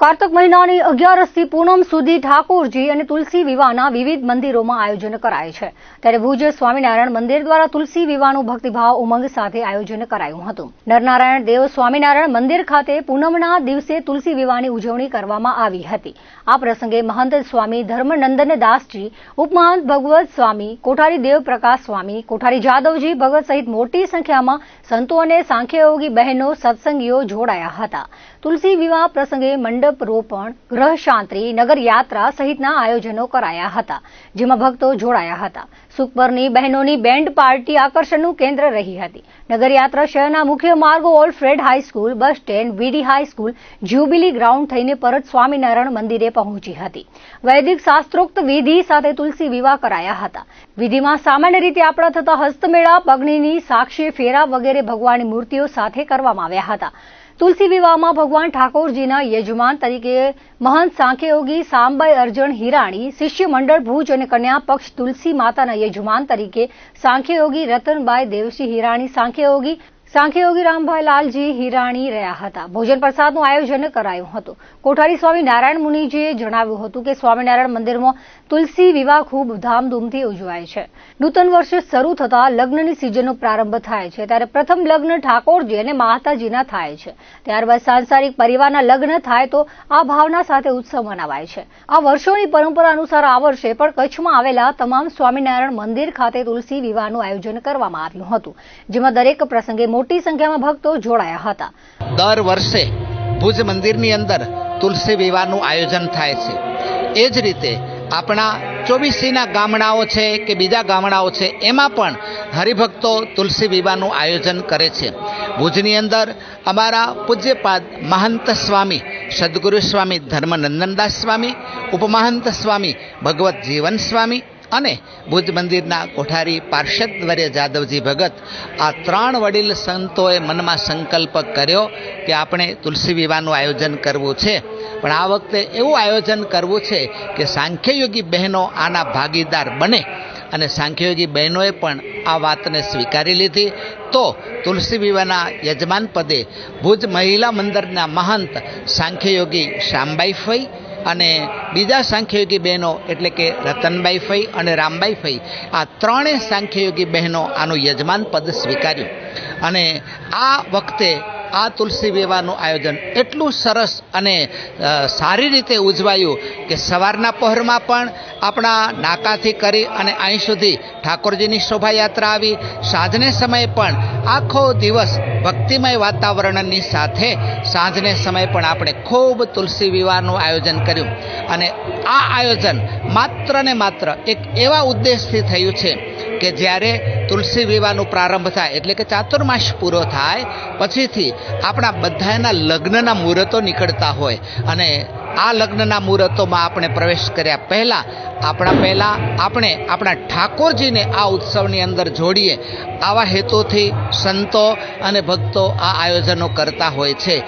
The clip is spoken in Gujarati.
કાર્તક મહિનાની અગિયારસથી પૂનમ સુધી ઠાકોરજી અને તુલસી વિવાહના વિવિધ મંદિરોમાં આયોજન કરાય છે. ત્યારે ભુજ સ્વામિનારાયણ મંદિર દ્વારા તુલસી વિવાહનું ભક્તિભાવ ઉમંગ સાથે આયોજન કરાયું હતું. નરનારાયણ દેવ સ્વામિનારાયણ મંદિર ખાતે પૂનમના દિવસે તુલસી વિવાહની ઉજવણી કરવામાં આવી હતી. આ પ્રસંગે મહંત સ્વામી ધર્મનંદન દાસજી, ઉપમહંત ભગવત સ્વામી, કોઠારી દેવપ્રકાશ સ્વામી, કોઠારી જાદવજી ભગત સહિત મોટી સંખ્યામાં સંતો અને સાંખ્યયોગી બહેનો સત્સંગીઓ જોડાયા હતા. તુલસી વિવાહ પ્રસંગે મંડપ રોપણ ગ્રહ શાંતિ નગરયાત્રા સહિતના આયોજનો કરાયા હતા, જેમાં ભક્તો જોડાયા હતા. સુખપરની બહેનોની બેન્ડ પાર્ટી આકર્ષણનું કેન્દ્ર રહી હતી. નગરયાત્રા શહેરના મુખ્ય માર્ગો Alfred high school bus stand, V D high school jubilee ground થઈને પરત સ્વામિનારાયણ મંદિરે પહોંચી હતી. વૈદિક શાસ્ત્રોક્ત વિધિ સાથે તુલસી વિવાહ કરાયા હતા. વિધિમાં સામાન્ય રીતે આપણા થતા હસ્તમેળા પગણીની સાક્ષી, ફેરા વગેરે ભગવાનની મૂર્તિઓ સાથે કરવામાં આવ્યા હતા. તુલસી વિવાહમાં ભગવાન ઠાકોરજીના યજમાન તરીકે મહંત સાંખ્યયોગી સાંબાઈ અર્જણ હિરાણી શિષ્ય મંડળ ભુજ અને કન્યા પક્ષ તુલસી માતાના યજમાન તરીકે સાંખ્યયોગી રતનબાઈ દેવસિંહ હિરાણી સાંખ્યયોગી સાંખ્યયોગી રામભાઈ લાલજી, હિરાણી રહ્યા હતા. ભોજન પ્રસાદનું આયોજન કરાયું હતું. કોઠારી સ્વામી નારાયણ મુનિજીએ જણાવ્યું હતું કે સ્વામિનારાયણ મંદિરમાં તુલસી વિવાહ ખૂબ ધામધૂમથી ઉજવાય છે. નૂતન વર્ષ શરૂ થતા લગ્નની સિઝનનો પ્રારંભ થાય છે. ત્યારે પ્રથમ લગ્ન ઠાકોરજી અને માતાજીના થાય છે. ત્યારબાદ સાંસારિક પરિવારના લગ્ન થાય તો આ ભાવના સાથે ઉત્સવ મનાવાય છે. આ વર્ષોની પરંપરા અનુસાર આ વર્ષે પણ કચ્છમાં આવેલા તમામ સ્વામિનારાયણ મંદિર ખાતે તુલસી વિવાહનું આયોજન કરવામાં આવ્યું હતું. જેમાં દરેક પ્રસંગે મોટી સંખ્યામાં ભક્તો જોડાયા હતા. દર વર્ષે ભુજ મંદિરની અંદર તુલસી વિવાહનું આયોજન થાય છે. એ જ રીતે આપણા ચોવીસીના ગામડાઓ છે કે બીજા ગામડાઓ છે, એમાં પણ હરિભક્તો તુલસી વિવાહનું આયોજન કરે છે. ભુજની અંદર અમારા પૂજ્યપાદ મહંત સ્વામી, સદગુરુ સ્વામી, ધર્મનંદનદાસ સ્વામી, ઉપમહંત સ્વામી, ભગવત જીવન સ્વામી અને ભુજ મંદિરના કોઠારી પાર્ષદ વર્ય જાદવજી ભગત આ ત્રણ વડીલ સંતોએ મનમાં સંકલ્પ કર્યો કે આપણે તુલસી વિવાહનું આયોજન કરવું છે. પણ આ વખતે એવું આયોજન કરવું છે કે સાંખ્યયોગી બહેનો આના ભાગીદાર બને અને સાંખ્યયોગી બહેનોએ પણ આ વાતને સ્વીકારી લીધી. તો તુલસી વિવાહના યજમાન પદે ભુજ મહિલા મંદિરના મહંત સાંખ્યયોગી શામબાઈ ફઈ અને બીજા સાંખ્યયોગી બહેનો એટલે કે રતનબાઈ ફઈ અને રામબાઈ ફઈ, આ ત્રણેય સાંખ્યયોગી બહેનો આનું યજમાન પદ સ્વીકાર્યું. અને આ વખતે આ તુલસી વિવાહનું આયોજન એટલું સરસ અને સારી રીતે ઉજવાયું કે સવારના પહોરમાં પણ આપણા નાકાથી કરી અને અહીં સુધી ઠાકોરજીની શોભાયાત્રા આવી. સાંજને સમયે પણ આખો દિવસ ભક્તિમય વાતાવરણની સાથે સાંજને સમયે પણ આપણે ખૂબ તુલસી વિવાહનું આયોજન કર્યું. અને આ આયોજન માત્ર ને માત્ર એક એવા ઉદ્દેશથી થયું છે કે જ્યારે તુલસી વિવાહનો પ્રારંભ થાય, એટલે કે ચાતુર્માસ પૂરો થાય, પછીથી આપણા બધાના લગ્નના મુહૂર્તો નીકળતા હોય. અને આ લગ્નના મુહૂર્તોમાં આપણે પ્રવેશ કર્યા પહેલાં, આપણા પહેલાં આપણે આપણા ઠાકોરજીને આ ઉત્સવની અંદર જોડીએ. આવા હેતુથી સંતો અને ભક્તો આ આયોજનો કરતા હોય છે.